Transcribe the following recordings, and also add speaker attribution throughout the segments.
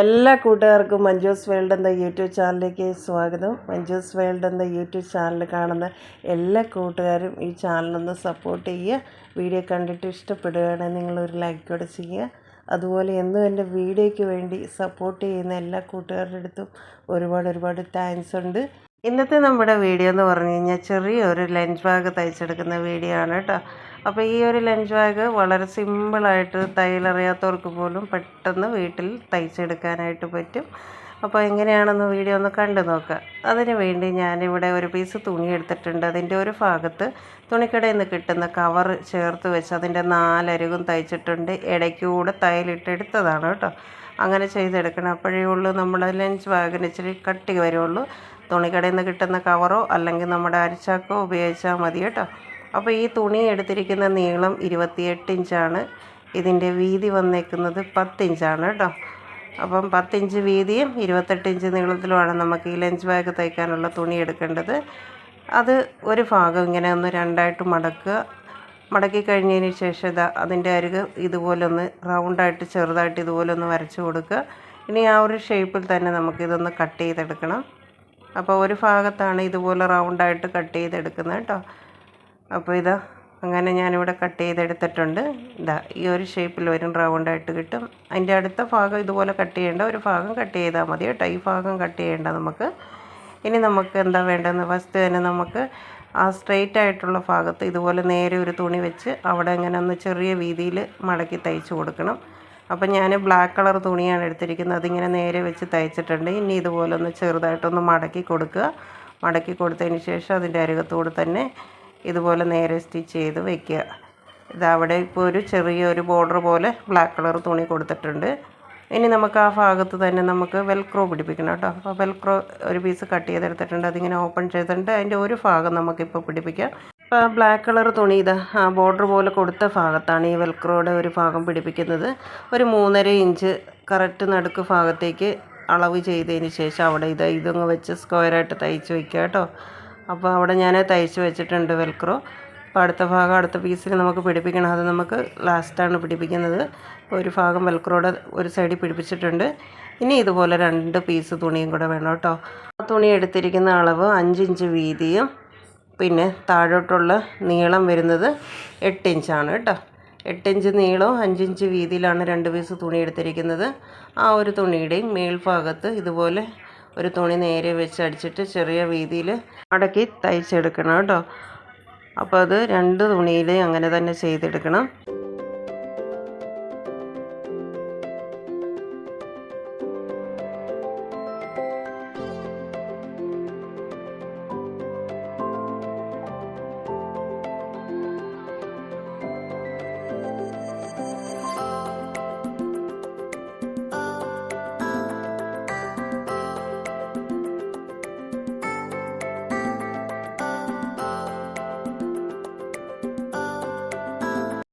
Speaker 1: എല്ലാ കൂട്ടുകാർക്കും മഞ്ജൂസ് വേൾഡ് എന്ന യൂട്യൂബ് ചാനലിലേക്ക് സ്വാഗതം. മഞ്ജൂസ് വേൾഡ് എന്ന യൂട്യൂബ് ചാനൽ കാണുന്ന എല്ലാ കൂട്ടുകാരും ഈ ചാനലൊന്ന് സപ്പോർട്ട് ചെയ്യുക. വീഡിയോ കണ്ടിട്ട് ഇഷ്ടപ്പെടുകയാണെങ്കിൽ നിങ്ങളൊരു ലൈക്ക് കൂടെ ചെയ്യുക. അതുപോലെ എന്നും എന്റെ വീഡിയോയ്ക്ക് വേണ്ടി സപ്പോർട്ട് ചെയ്യുന്ന എല്ലാ കൂട്ടുകാരുടെ അടുത്തും ഒരുപാട് ഒരുപാട് താങ്ക്സ് ഉണ്ട്. ഇന്നത്തെ നമ്മുടെ വീഡിയോ എന്ന് പറഞ്ഞു കഴിഞ്ഞാൽ ചെറിയൊരു ലഞ്ച് ബാഗ് തയ്ച്ചെടുക്കുന്ന വീഡിയോ ആണ് കേട്ടോ. അപ്പോൾ ഈ ഒരു ലഞ്ച് ബാഗ് വളരെ സിമ്പിളായിട്ട് തയ്യലറിയാത്തവർക്ക് പോലും പെട്ടെന്ന് വീട്ടിൽ തയ്ച്ചെടുക്കാനായിട്ട് പറ്റും. അപ്പോൾ എങ്ങനെയാണെന്ന് വീഡിയോ ഒന്ന് കണ്ടു നോക്കുക അതിന് വേണ്ടി ഞാനിവിടെ ഒരു പീസ് തുണി എടുത്തിട്ടുണ്ട്. അതിന്റെ ഒരു ഭാഗത്ത് തുണിക്കടയിൽ നിന്ന് കിട്ടുന്ന കവർ ചേർത്ത് വെച്ച് അതിന്റെ നാലരുകും തയ്ച്ചിട്ടുണ്ട്. ഇടയ്ക്കൂടെ തയ്യലിട്ടെടുത്തതാണ് കേട്ടോ. അങ്ങനെ ചെയ്തെടുക്കണം. അപ്പോഴേ ഉള്ളൂ നമ്മുടെ ലഞ്ച് ബാഗിന് ഇച്ചിരി കട്ടി വരുള്ളൂ. തുണിക്കടയിൽ നിന്ന് കിട്ടുന്ന കവറോ അല്ലെങ്കിൽ നമ്മുടെ അരിച്ചാക്കോ ഉപയോഗിച്ചാൽ മതി കേട്ടോ. അപ്പോൾ ഈ തുണി എടുത്തിരിക്കുന്ന നീളം ഇരുപത്തിയെട്ട് ഇഞ്ചാണ്. ഇതിന്റെ വീതി വന്നേക്കുന്നത് പത്തിഞ്ചാണ് കേട്ടോ. അപ്പം പത്തിഞ്ച് വീതിയും ഇരുപത്തെട്ട് ഇഞ്ച് നീളത്തിലുമാണ് നമുക്ക് ഈ ലഞ്ച് ബാഗ് തയ്ക്കാനുള്ള തുണി എടുക്കേണ്ടത്. അത് ഒരു ഭാഗം ഇങ്ങനെ ഒന്ന് രണ്ടായിട്ട് മടക്കുക. മടക്കി കഴിഞ്ഞതിന് ശേഷം ഇതാ അതിന്റെ അരുക് ഇതുപോലെ ഒന്ന് റൗണ്ടായിട്ട് ചെറുതായിട്ട് ഇതുപോലെ ഒന്ന് വരച്ച് കൊടുക്കുക. ഇനി ആ ഒരു ഷേപ്പിൽ തന്നെ നമുക്കിതൊന്ന് കട്ട് ചെയ്തെടുക്കണം. അപ്പോൾ ഒരു ഭാഗത്താണ് ഇതുപോലെ റൗണ്ടായിട്ട് കട്ട് ചെയ്തെടുക്കുന്നത് കേട്ടോ. അപ്പോൾ ഇതാ അങ്ങനെ ഞാനിവിടെ കട്ട് ചെയ്തെടുത്തിട്ടുണ്ട്. ഇതാ ഈ ഒരു ഷേപ്പിൽ വരും റൗണ്ടായിട്ട് കിട്ടും. അതിന്റെ അടുത്ത ഭാഗം ഇതുപോലെ കട്ട് ചെയ്യേണ്ട ഒരു ഭാഗം കട്ട് ചെയ്താൽ മതി കേട്ടോ. ഈ ഭാഗം കട്ട് ചെയ്യേണ്ട നമുക്ക്. ഇനി നമുക്ക് എന്താ വേണ്ടതെന്ന് ഫസ്റ്റ് തന്നെ നമുക്ക് ആ സ്ട്രെയിറ്റ് ആയിട്ടുള്ള ഭാഗത്ത് ഇതുപോലെ നേരെ ഒരു തുണി വെച്ച് അവിടെ ഇങ്ങനെ ഒന്ന് ചെറിയ വീതിയിൽ മടക്കി തയ്ച്ച് കൊടുക്കണം. അപ്പം ഞാൻ ബ്ലാക്ക് കളർ തുണിയാണ് എടുത്തിരിക്കുന്നത്. അതിങ്ങനെ നേരെ വെച്ച് തയ്ച്ചിട്ടുണ്ട്. ഇനി ഇതുപോലെ ഒന്ന് ചെറുതായിട്ടൊന്ന് മടക്കി കൊടുക്കുക. മടക്കി കൊടുത്തതിന് ശേഷം അതിന്റെ അരികത്തോട് തന്നെ ഇതുപോലെ നേരെ സ്റ്റിച്ച് ചെയ്ത് വയ്ക്കുക ഇതവിടെ ഇപ്പോൾ ഒരു ചെറിയൊരു ബോർഡർ പോലെ ബ്ലാക്ക് കളർ തുണി കൊടുത്തിട്ടുണ്ട്. ഇനി നമുക്ക് ആ ഭാഗത്ത് തന്നെ നമുക്ക് വെൽക്രോ പിടിപ്പിക്കണം കേട്ടോ. അപ്പോൾ വെൽക്രോ ഒരു പീസ് കട്ട് ചെയ്തെടുത്തിട്ടുണ്ട്. അതിങ്ങനെ ഓപ്പൺ ചെയ്തിട്ടുണ്ട്. അതിന്റെ ഒരു ഭാഗം നമുക്കിപ്പോൾ പിടിപ്പിക്കാം. ഇപ്പോൾ ബ്ലാക്ക് കളർ തുണി ഇതാ ആ ബോർഡർ പോലെ കൊടുത്ത ഭാഗത്താണ് ഈ വെൽക്രോയുടെ ഒരു ഭാഗം പിടിപ്പിക്കുന്നത്. ഒരു മൂന്നര ഇഞ്ച് കറക്റ്റ് നടുക്ക് ഭാഗത്തേക്ക് അളവ് ചെയ്തതിന് ശേഷം അവിടെ ഇത് ഇതങ്ങ് വെച്ച് സ്ക്വയറായിട്ട് തയ്ച്ച് വയ്ക്കുക കേട്ടോ. അപ്പോൾ അവിടെ ഞാൻ തയ്ച്ച് വെച്ചിട്ടുണ്ട് വെൽക്രോ അപ്പോൾ അടുത്ത ഭാഗം അടുത്ത പീസിൽ നമുക്ക് പിടിപ്പിക്കണം. അത് നമുക്ക് ലാസ്റ്റാണ് പിടിപ്പിക്കുന്നത്. ഒരു ഭാഗം വെൽക്രോയുടെ ഒരു സൈഡിൽ പിടിപ്പിച്ചിട്ടുണ്ട്. ഇനി ഇതുപോലെ രണ്ട് പീസ് തുണിയും കൂടെ വേണം കേട്ടോ. ആ തുണി എടുത്തിരിക്കുന്ന അളവ് അഞ്ചിഞ്ച് വീതിയും പിന്നെ താഴോട്ടുള്ള നീളം വരുന്നത് എട്ട് ഇഞ്ചാണ് കേട്ടോ. എട്ടിഞ്ച് നീളവും അഞ്ചിഞ്ച് വീതിയിലാണ് രണ്ട് പീസ് തുണി എടുത്തിരിക്കുന്നത്. ആ ഒരു തുണിയുടെയും മേൽഭാഗത്ത് ഇതുപോലെ ഒരു തുണി നേരെ വെച്ച് അടിച്ചിട്ട് ചെറിയ വീതിയിൽ അടക്കി തയ്ച്ചെടുക്കണം കേട്ടോ. അപ്പോൾ അത് രണ്ട് തുണിയിൽ അങ്ങനെ തന്നെ ചെയ്തെടുക്കണം.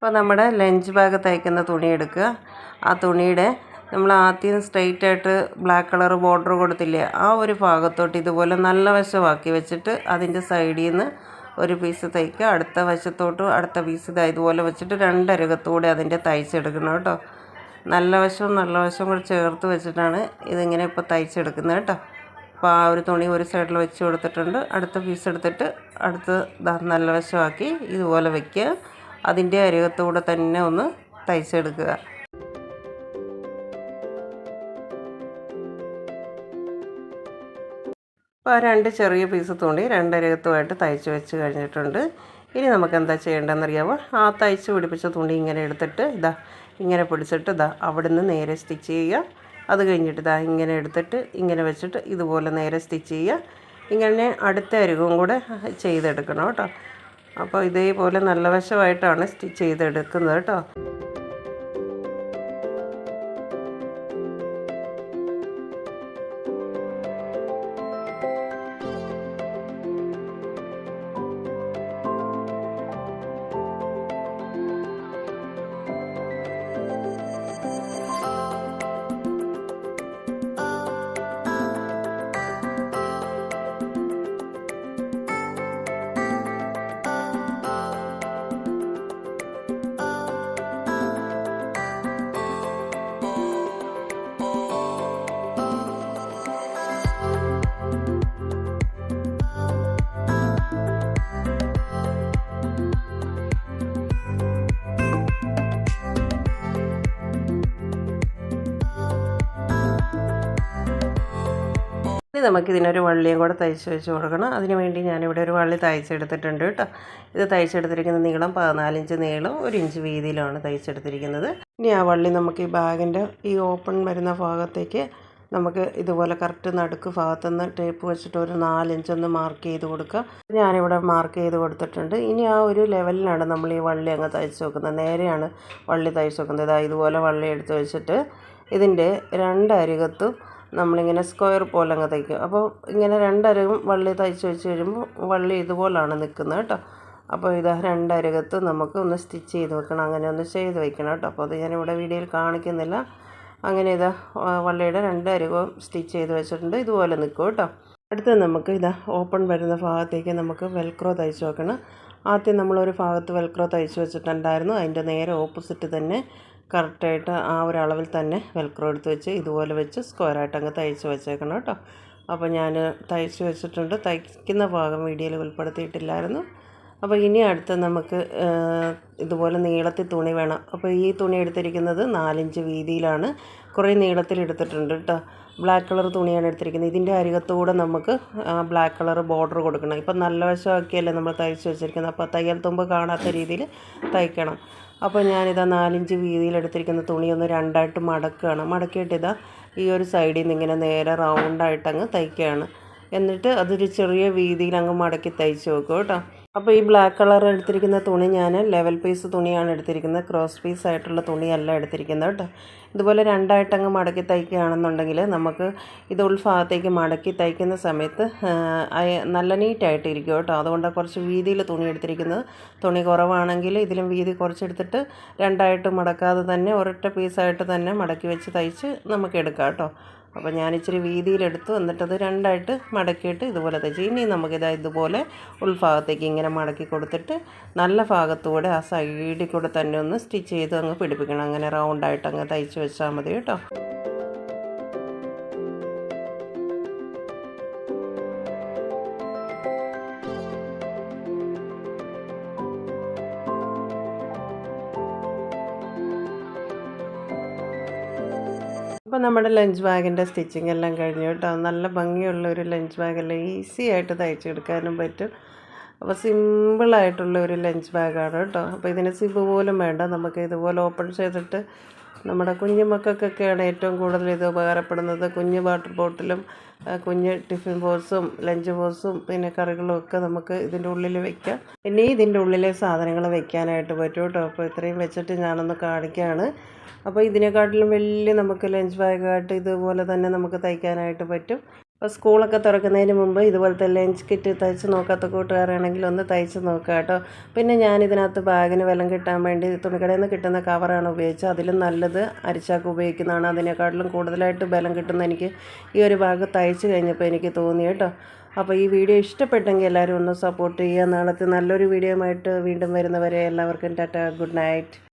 Speaker 1: അപ്പോൾ നമ്മുടെ ലഞ്ച് ബാഗ് തയ്ക്കുന്ന തുണി എടുക്കുക. ആ തുണിയുടെ നമ്മൾ ആദ്യം സ്ട്രെയിറ്റ് ആയിട്ട് ബ്ലാക്ക് കളർ ബോർഡർ കൊടുത്തില്ലേ ആ ഒരു ഭാഗത്തോട്ട് ഇതുപോലെ നല്ല വശമാക്കി വെച്ചിട്ട് അതിന്റെ സൈഡിൽ നിന്ന് ഒരു പീസ് തയ്ക്കുക. അടുത്ത വശത്തോട്ടും അടുത്ത പീസ് ഇതാ ഇതുപോലെ വെച്ചിട്ട് രണ്ടരകത്തൂടെ അതിന്റെ തയ്ച്ചെടുക്കണം കേട്ടോ. നല്ല വശവും നല്ല വശവും കൂടെ ചേർത്ത് വെച്ചിട്ടാണ് ഇതിങ്ങനെ ഇപ്പോൾ തയ്ച്ചെടുക്കുന്നത് കേട്ടോ. അപ്പോൾ ആ ഒരു തുണി ഒരു സൈഡിൽ വെച്ച് കൊടുത്തിട്ടുണ്ട്. അടുത്ത പീസ് എടുത്തിട്ട് അടുത്ത് നല്ല വശമാക്കി ഇതുപോലെ വയ്ക്കുക അതിന്റെ അരികത്തൂടെ തന്നെ ഒന്ന് തയ്ച്ചെടുക്കുക. അപ്പോൾ രണ്ട് ചെറിയ പീസ് തുണി രണ്ടരകത്തുമായിട്ട് തയ്ച്ച് വെച്ച് കഴിഞ്ഞിട്ടുണ്ട്. ഇനി നമുക്ക് എന്താ ചെയ്യേണ്ടതെന്നറിയാമോ ആ തയ്ച്ച് പിടിപ്പിച്ച തുണി ഇങ്ങനെ എടുത്തിട്ട് ഇതാ ഇങ്ങനെ പിടിച്ചിട്ട് ഇതാ അവിടെ നിന്ന് നേരെ സ്റ്റിച്ച് ചെയ്യുക. അത് കഴിഞ്ഞിട്ട് ഇതാ ഇങ്ങനെ എടുത്തിട്ട് ഇങ്ങനെ വെച്ചിട്ട് ഇതുപോലെ നേരെ സ്റ്റിച്ച് ചെയ്യുക. ഇങ്ങനെ അടുത്ത അരുകും കൂടെ ചെയ്തെടുക്കണം കേട്ടോ. അപ്പോൾ ഇതേപോലെ നല്ല വശമായിട്ടാണ് സ്റ്റിച്ച് ചെയ്തെടുക്കുന്നത് കേട്ടോ. ഇനി നമുക്കിതിനൊരു വള്ളിയും കൂടെ തയ്ച്ച് വെച്ച് കൊടുക്കണം. അതിന് വേണ്ടി ഞാനിവിടെ ഒരു വള്ളി തയ്ച്ചെടുത്തിട്ടുണ്ട് കേട്ടോ. ഇത് തയ്ച്ചെടുത്തിരിക്കുന്ന നീളം പതിനാലിഞ്ച് നീളം ഒരു ഇഞ്ച് വീതിയിലാണ് തയ്ച്ചെടുത്തിരിക്കുന്നത്. ഇനി ആ വള്ളി നമുക്ക് ഈ ബാഗിന്റെ ഈ ഓപ്പൺ വരുന്ന ഭാഗത്തേക്ക് നമുക്ക് ഇതുപോലെ കറക്റ്റ് നടുക്ക് ഭാഗത്തുനിന്ന് ടേപ്പ് വെച്ചിട്ട് ഒരു നാലിഞ്ച് ഒന്ന് മാർക്ക് ചെയ്ത് കൊടുക്കുക ഞാനിവിടെ മാർക്ക് ചെയ്ത് കൊടുത്തിട്ടുണ്ട്. ഇനി ആ ഒരു ലെവലിലാണ് നമ്മൾ ഈ വള്ളി അങ്ങ് തയ്ച്ച് വെക്കുന്നത്. നേരെയാണ് വള്ളി തയ്ച്ച് വെക്കുന്നത്. ഇതാ ഇതുപോലെ വള്ളി എടുത്ത് വെച്ചിട്ട് ഇതിന്റെ രണ്ടരികത്തും നമ്മളിങ്ങനെ സ്ക്വയർ പോലെ അങ്ങ് തയ്ക്കും. അപ്പോൾ ഇങ്ങനെ രണ്ടരകും വള്ളി തയ്ച്ച് വെച്ച് കഴിയുമ്പോൾ വള്ളി ഇതുപോലാണ് നിൽക്കുന്നത് കേട്ടോ. അപ്പോൾ ഇത് രണ്ടരകത്ത് നമുക്ക് ഒന്ന് സ്റ്റിച്ച് ചെയ്ത് വെക്കണം. അങ്ങനെ ഒന്ന് ചെയ്ത് വെക്കണം കേട്ടോ. അപ്പോൾ അത് ഞാനിവിടെ വീഡിയോയിൽ കാണിക്കുന്നില്ല. അങ്ങനെ ഇതാ വള്ളിയുടെ രണ്ടരകവും സ്റ്റിച്ച് ചെയ്ത് വെച്ചിട്ടുണ്ട്. ഇതുപോലെ നിൽക്കും കേട്ടോ. അടുത്ത് നമുക്ക് ഇതാ ഓപ്പൺ വരുന്ന ഭാഗത്തേക്ക് നമുക്ക് വെൽക്രോ തയ്ച്ച് വെക്കണം. ആദ്യം നമ്മളൊരു ഭാഗത്ത് വെൽക്രോ തയ്ച്ച് വെച്ചിട്ടുണ്ടായിരുന്നു. അതിന്റെ നേരെ ഓപ്പോസിറ്റ് തന്നെ കറക്റ്റായിട്ട് ആ ഒരു അളവിൽ തന്നെ വെൽക്രോ എടുത്ത് വെച്ച് ഇതുപോലെ വെച്ച് സ്ക്വയറായിട്ട് അങ്ങ് തയ്ച്ച് വെച്ചേക്കണം കേട്ടോ. അപ്പോൾ ഞാൻ തയ്ച്ച് വെച്ചിട്ടുണ്ട്. തയ്ക്കുന്ന ഭാഗം വീഡിയോയിൽ ഉൾപ്പെടുത്തിയിട്ടില്ലായിരുന്നു. അപ്പോൾ ഇനി അടുത്ത് നമുക്ക് ഇതുപോലെ നീളത്തിൽ തുണി വേണം. അപ്പോൾ ഈ തുണി എടുത്തിരിക്കുന്നത് നാലിഞ്ച് വീതിയിലാണ്. കുറേ നീളത്തിൽ എടുത്തിട്ടുണ്ട് കേട്ടോ. ബ്ലാക്ക് കളർ തുണിയാണ് എടുത്തിരിക്കുന്നത്. ഇതിന്റെ അരികത്തൂടെ നമുക്ക് ബ്ലാക്ക് കളർ ബോർഡർ കൊടുക്കണം. ഇപ്പം നല്ല വശമാക്കിയല്ലേ നമ്മൾ തയ്ച്ച് വെച്ചിരിക്കുന്നത്. അപ്പോൾ തയ്യൽ തുമ്പ് കാണാത്ത രീതിയിൽ തയ്ക്കണം. അപ്പോൾ ഞാനിതാ നാലിഞ്ച് വീതിയിൽ എടുത്തിരിക്കുന്ന തുണി ഒന്ന് രണ്ടായിട്ട് മടക്കുകയാണ്. മടക്കിയിട്ട് ഇതാ ഈ ഒരു സൈഡിൽ നിന്ന് ഇങ്ങനെ നേരെ റൗണ്ടായിട്ട് അങ്ങ് തയ്ക്കുകയാണ്. എന്നിട്ട് അതൊരു ചെറിയ വീതിയിൽ അങ്ങ് മടക്കി തയ്ച്ച് നോക്കും കേട്ടോ. അപ്പോൾ ഈ ബ്ലാക്ക് കളർ എടുത്തിരിക്കുന്ന തുണി ഞാൻ ലെവൽ പീസ് തുണിയാണ് എടുത്തിരിക്കുന്നത്. ക്രോസ് പീസ് ആയിട്ടുള്ള തുണിയല്ല എടുത്തിരിക്കുന്നത് കേട്ടോ. ഇതുപോലെ രണ്ടായിട്ടങ്ങ് മടക്കി തയ്ക്കുകയാണെന്നുണ്ടെങ്കിൽ നമുക്ക് ഇത് ഉൾഭാഗത്തേക്ക് മടക്കി തയ്ക്കുന്ന സമയത്ത് നല്ല നീറ്റായിട്ട് ഇരിക്കും കേട്ടോ. അതുകൊണ്ട് കുറച്ച് വീതിയിൽ തുണി എടുത്തിരിക്കുന്നത്. തുണി കുറവാണെങ്കിൽ ഇതിലും വീതി കുറച്ചെടുത്തിട്ട് രണ്ടായിട്ട് മടക്കാതെ തന്നെ ഒരൊറ്റ പീസായിട്ട് തന്നെ മടക്കി വെച്ച് തയ്ച്ച് നമുക്ക് എടുക്കാം കേട്ടോ. അപ്പോൾ ഞാനിച്ചിരി വീതിയിലെടുത്തു എന്നിട്ടത് രണ്ടായിട്ട് മടക്കിയിട്ട് ഇതുപോലെ തയ്ച്ചു ഇനി നമുക്കിത് ഇതുപോലെ ഉൾഭാഗത്തേക്ക് ഇങ്ങനെ മടക്കി കൊടുത്തിട്ട് നല്ല ഭാഗത്തൂടെ ആ സൈഡിൽ കൂടെ തന്നെ ഒന്ന് സ്റ്റിച്ച് ചെയ്ത് അങ്ങ് പിടിപ്പിക്കണം. അങ്ങനെ റൗണ്ടായിട്ട് അങ്ങ് തയ്ച്ച് വെച്ചാൽ മതി കേട്ടോ. അപ്പോൾ നമ്മുടെ ലഞ്ച് ബാഗിന്റെ സ്റ്റിച്ചിങ് എല്ലാം കഴിഞ്ഞു കേട്ടോ. നല്ല ഭംഗിയുള്ള ഒരു ലഞ്ച് ബാഗെല്ലാം ഈസി ആയിട്ട് തയ്ച്ചെടുക്കാനും പറ്റും. അപ്പോൾ സിമ്പിളായിട്ടുള്ള ഒരു ലഞ്ച് ബാഗാണ് കേട്ടോ. അപ്പോൾ ഇതിന് സിബ് പോലും വേണ്ട. നമുക്ക് ഇതുപോലെ ഓപ്പൺ ചെയ്തിട്ട് നമ്മുടെ കുഞ്ഞു മക്കൾക്കൊക്കെയാണ് ഏറ്റവും കൂടുതൽ ഇത് ഉപകാരപ്പെടുന്നത്. കുഞ്ഞു വാട്ടർ ബോട്ടിലും കുഞ്ഞ് ടിഫിൻ ബോക്സും ലഞ്ച് ബോക്സും പിന്നെ കറികളും ഒക്കെ നമുക്ക് ഇതിന്റെ ഉള്ളിൽ വെക്കാം. ഇനി ഇതിന്റെ ഉള്ളിലെ സാധനങ്ങൾ വെക്കാനായിട്ട് പറ്റും കേട്ടോ. അപ്പോൾ ഇത്രയും വെച്ചിട്ട് ഞാനൊന്ന് കാണിക്കുകയാണ് അപ്പോൾ ഇതിനെക്കാട്ടിലും വലിയ നമുക്ക് ലഞ്ച് ബാഗായിട്ട് ഇതുപോലെ തന്നെ നമുക്ക് തയ്ക്കാനായിട്ട് പറ്റും. അപ്പോൾ സ്കൂളൊക്കെ തുറക്കുന്നതിന് മുമ്പ് ഇതുപോലത്തെ ലഞ്ച് കിറ്റ് തയ്ച്ച് നോക്കാത്ത കൂട്ടുകാരാണെങ്കിൽ ഒന്ന് തയ്ച്ച് നോക്കുക കേട്ടോ. പിന്നെ ഞാൻ ഇതിനകത്ത് ബാഗിന് വിലം കിട്ടാൻ വേണ്ടി തുണിക്കടയിൽ നിന്ന് കിട്ടുന്ന കവറാണ് ഉപയോഗിച്ചത്. അതിലും നല്ലത് അരിച്ചാക്ക് ഉപയോഗിക്കുന്നതാണ്. അതിനേക്കാട്ടിലും കൂടുതലായിട്ട് ബലം കിട്ടുന്ന എനിക്ക് ഈ ഒരു ബാഗ് തയ്ച്ച് കഴിഞ്ഞപ്പോൾ എനിക്ക് തോന്നി കേട്ടോ. അപ്പോൾ ഈ വീഡിയോ ഇഷ്ടപ്പെട്ടെങ്കിൽ എല്ലാവരും ഒന്ന് സപ്പോർട്ട് ചെയ്യുക. നാളത്തെ നല്ലൊരു വീഡിയോ ആയിട്ട് വീണ്ടും വരുന്നവരെ എല്ലാവർക്കും ടാറ്റ. Good night.